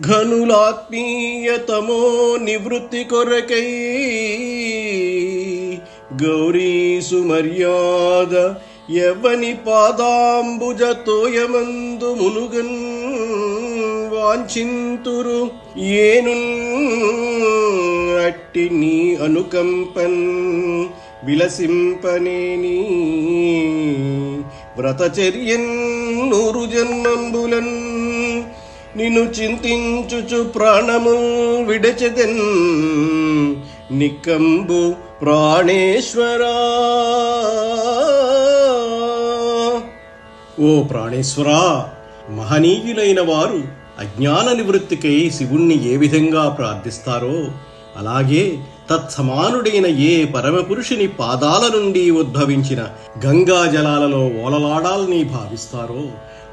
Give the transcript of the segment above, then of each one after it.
ఘనులాత్మీయతమో నివృత్తి కొరకై గౌరీ సుమర్యాద ఎవని పాదాంబుజ తోయమందు మునుగన్ వాంఛింతురు. ఏను అట్టి నీ అనుకంపన్ విలసింపనేని వ్రతచర్యన్ నూరు జన్మంబులన్ నిన్ను చింతించుచు ప్రాణము విడచెదెన్ నికంబు ప్రాణేశ్వరా. ఓ ప్రాణేశ్వరా మహనీయులైన వారు అజ్ఞాన నివృత్తికై శివుణ్ణి ఏ విధంగా ప్రార్థిస్తారో అలాగే తత్సమానుడైన ఏ పరమపురుషుని పాదాల నుండి ఉద్భవించిన గంగా జలాలలో ఓలలాడాలని భావిస్తారో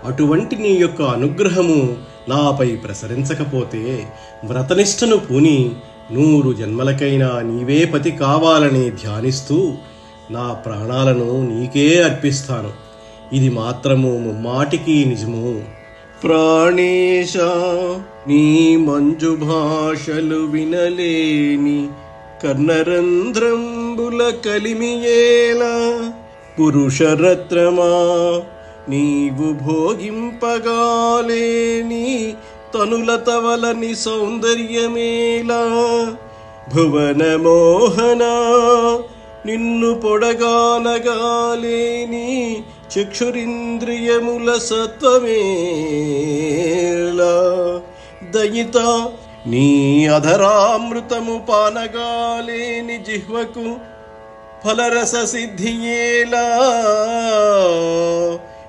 అటువంటి నీ యొక్క అనుగ్రహము నాపై ప్రసరించకపోతే వ్రతనిష్టను పూని నూరు జన్మలకైనా నీవే పతి కావాలని ధ్యానిస్తూ నా ప్రాణాలను నీకే అర్పిస్తాను. ఇది మాత్రము ముమ్మాటికి నిజము. ప్రాణేశ నీ మంజు భాషలు వినలేని కర్ణరంధ్రంబుల కలిమియేలా పురుషరత్రమా నీవు భోగింపగాలేని తనుల తవలని సౌందర్యమేలా భువన మోహన నిన్ను పొడగానగాలేని చక్షురింద్రియముల సత్వమేలా దయిత నీ అధరామృతము పానగాలేని జిహ్వకు ఫలరస సిద్ధియేలా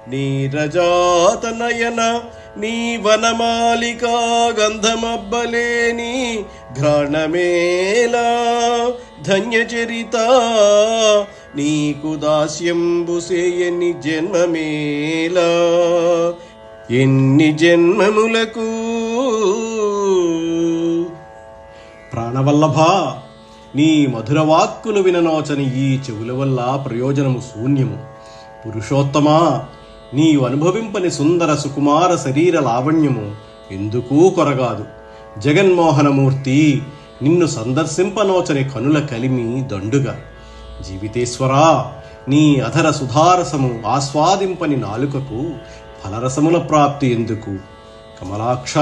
నీరజాతనయన నీ వనమాలికా గంధమబ్బలేని ఘ్రాణమేలా. ధన్యచరిత నీకు దాస్యంబు సేయని జన్మమేలా. ఎన్ని జన్మములకు ప్రాణవల్లభ నీ మధురవాక్కులు విననోచని ఈ చెవుల వల్ల ప్రయోజనము శూన్యము. పురుషోత్తమా నీవు అనుభవింపని సుందర సుకుమార శరీర లావణ్యము ఎందుకూ కొరగాదు. జగన్మోహనమూర్తి నిన్ను సందర్శింపనోచని కనుల కలిమి దండుగా. జీవితేశ్వరా నీ అధర సుధారసము ఆస్వాదింపని నాలుకకు ఫలరసముల ప్రాప్తి ఎందుకు? కమలాక్ష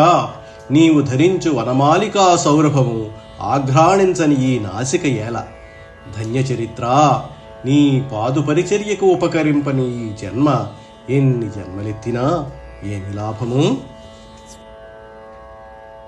నీవు ధరించు వనమాలికా సౌరభము ఆఘ్రాణించని ఈ నాసిక ఏల. ధన్యచరిత్ర నీ పాదు పరిచర్యకు ఉపకరింపని ఈ జన్మ ఎన్ని జన్మలెత్తినా ఏమి లాభము?